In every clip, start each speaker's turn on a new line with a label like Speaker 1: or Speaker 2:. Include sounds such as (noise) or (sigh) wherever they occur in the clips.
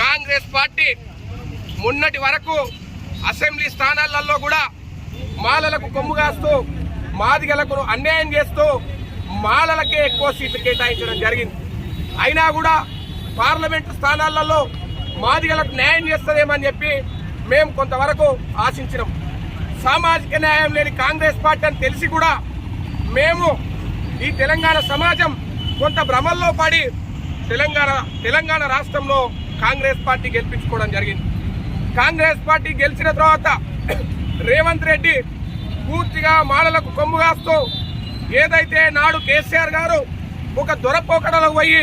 Speaker 1: Congress party మొన్నటి వరకు assembly స్థానాలలో కూడా మాలలకు కొమ్ము కాస్తూ మాదిగలకు అన్యాయం చేస్తూ మాలలకే ఎక్కువ సీట్లు కేటాయించడం జరిగింది. అయినా కూడా పార్లమెంటు స్థానాలలో మాదిగలకు న్యాయం చేస్తుందేమని చెప్పి మేము కొంతవరకు ఆశించినాం. సామాజిక న్యాయం లేని కాంగ్రెస్ పార్టీ అని తెలిసి కూడా మేము ఈ తెలంగాణ సమాజం కొంత భ్రమల్లో పడి తెలంగాణ తెలంగాణ రాష్ట్రంలో కాంగ్రెస్ పార్టీ గెలిపించుకోవడం జరిగింది. కాంగ్రెస్ పార్టీ గెలిచిన తర్వాత రేవంత్ రెడ్డి పూర్తిగా మాలలకు కొమ్ము కాస్తూ ఏదైతే నాడు కేసీఆర్ గారు ఒక దొర పోకడలో పోయి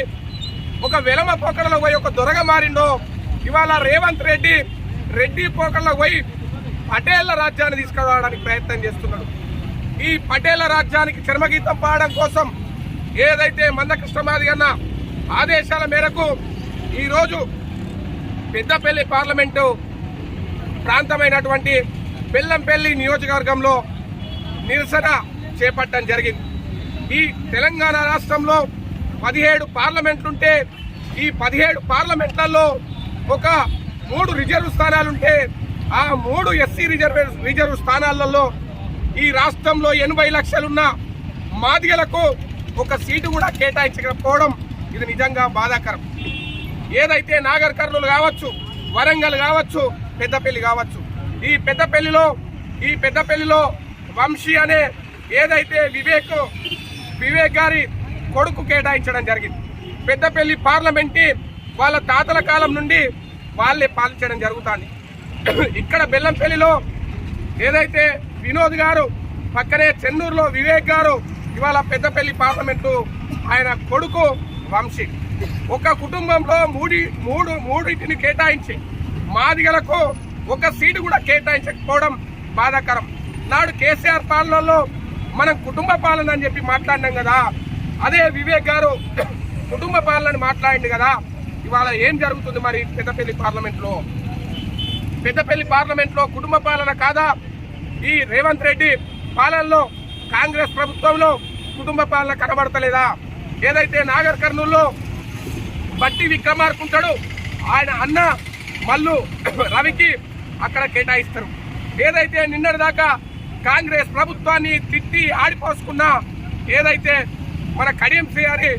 Speaker 1: ఒక వెలమ పోకడలో పోయి ఒక దొరగా మారిండో ఇవాళ రేవంత్ రెడ్డి రెడ్డి పోకడలో పోయి పటేళ్ళ రాజ్యాన్ని తీసుకురావడానికి ప్రయత్నం చేస్తున్నాడు. ఈ పటేళ్ళ రాజ్యానికి చర్మగీతం పాడడం కోసం ఏదైతే మందకృష్ణమాది అన్న ఆదేశాల మేరకు ఈరోజు పెద్దపల్లి పార్లమెంటు ప్రాంతమైనటువంటి బెల్లంపల్లి నియోజకవర్గంలో నిరసన చేపట్టడం జరిగింది. ఈ తెలంగాణ రాష్ట్రంలో పదిహేడు పార్లమెంట్లుంటే ఈ పదిహేడు పార్లమెంట్లలో ఒక మూడు రిజర్వ్ స్థానాలుంటే ఆ మూడు ఎస్సీ రిజర్వ్ రిజర్వ్ స్థానాలలో ఈ రాష్ట్రంలో ఎనభై లక్షలున్న మాదిగలకు ఒక సీటు కూడా కేటాయించకపోవడం ఇది నిజంగా బాధాకరం. ఏదైతే నాగర్ కర్నూలు కావచ్చు వరంగల్ కావచ్చు పెద్దపల్లి కావచ్చు ఈ పెద్దపల్లిలో ఈ పెద్దపల్లిలో వంశీ అనే ఏదైతే వివేక్ వివేక్ గారి కొడుకు కేటాయించడం జరిగింది. పెద్దపల్లి పార్లమెంట్ వాళ్ళ తాతల కాలం నుండి వాళ్ళే పాలించడం జరుగుతుంది. ఇక్కడ బెల్లంపల్లిలో ఏదైతే వినోద్ గారు పక్కనే చెన్నూరులో వివేక్ గారు ఇవాళ పెద్దపల్లి పార్లమెంటు ఆయన కొడుకు వంశీ. ఒక కుటుంబంలో మూడి మూడు మూడింటిని కేటాయించి మాదిగలకు ఒక సీటు కూడా కేటాయించకపోవడం బాధాకరం. నాడు కేసీఆర్ పాలనలో మనం కుటుంబ పాలన అని చెప్పి మాట్లాడినాం కదా. అదే వివేక్ గారు (coughs) కుటుంబ పాలన మాట్లాడింది కదా. ఇవాళ ఏం జరుగుతుంది మరి పెద్దపల్లి పార్లమెంట్లో? పెద్దపల్లి పార్లమెంట్లో కుటుంబ పాలన కాదా? ఈ రేవంత్ రెడ్డి పాలనలో కాంగ్రెస్ ప్రభుత్వంలో కుటుంబ పాలన కనబడతలేదా? ఏదైతే నాగర్ కర్నూల్లో బట్టి విక్రమార్కుంటాడు ఆయన అన్న మల్లు రవికి అక్కడ కేటాయిస్తారు. ఏదైతే నిన్నటిదాకా కాంగ్రెస్ ప్రభుత్వాన్ని తిట్టి ఆడిపోసుకున్న ఏదైతే మన కడియం శ్రీహరి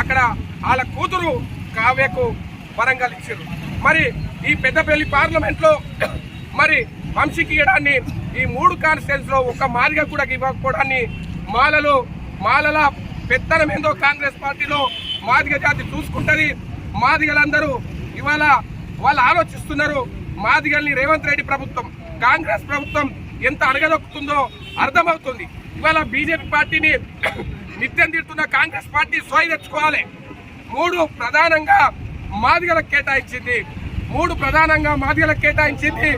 Speaker 1: అక్కడ వాళ్ళ కూతురు కావ్యకు వరంగల్ ఇచ్చారు. మరి ఈ పెద్దపల్లి పార్లమెంట్లో మరి వంశీకి ఇవ్వడాన్ని ఈ మూడు కాన్స్టిట్యూన్స్ ఒక మాదిగా కూడా ఇవ్వకపోవడాన్ని మాలలు మాలల పెత్తనం ఏందో కాంగ్రెస్ పార్టీలో మాదిగ జాతి చూసుకుంటుంది. మాదిగలందరూ ఇవాళ వాళ్ళు ఆలోచిస్తున్నారు మాదిగల్ని రేవంత్ రెడ్డి ప్రభుత్వం కాంగ్రెస్ ప్రభుత్వం ఎంత అడగదొక్కుతుందో అర్థమవుతుంది. ఇవాళ బీజేపీ పార్టీని (coughs) నిత్యం తిడుతున్న కాంగ్రెస్ పార్టీ సోయి తెచ్చుకోవాలి. మూడు ప్రధానంగా మాదిగలకు కేటాయించింది. మూడు ప్రధానంగా మాదిగలకు కేటాయించింది.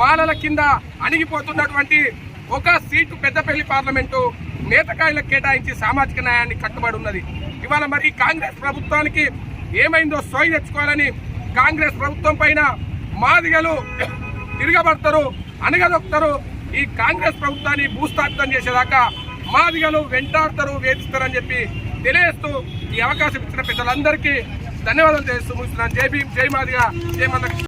Speaker 1: మాలల కింద అణిగిపోతున్నటువంటి ఒక సీటు పెద్దపల్లి పార్లమెంటు. నేతకాయలకు కేటాయించి సామాజిక న్యాయాన్ని కట్టుబడి ఉన్నది. ఇవాళ మరి కాంగ్రెస్ ప్రభుత్వానికి ఏమైందో సోయి తెచ్చుకోవాలని కాంగ్రెస్ ప్రభుత్వం పైన మాదిగలు తిరగబడతారు అనగదొక్కుతారు ఈ కాంగ్రెస్ ప్రభుత్వాన్ని భూస్థాపితం చేసేదాకా మాదిగలు వెంటాడతారు వేధిస్తారని చెప్పి తెలియజేస్తూ ఈ అవకాశం ఇచ్చిన పెద్దలందరికీ ధన్యవాదాలు తెలుస్తూ ముగిస్తున్నాను. జై భీమ్ జై మాదిగా జై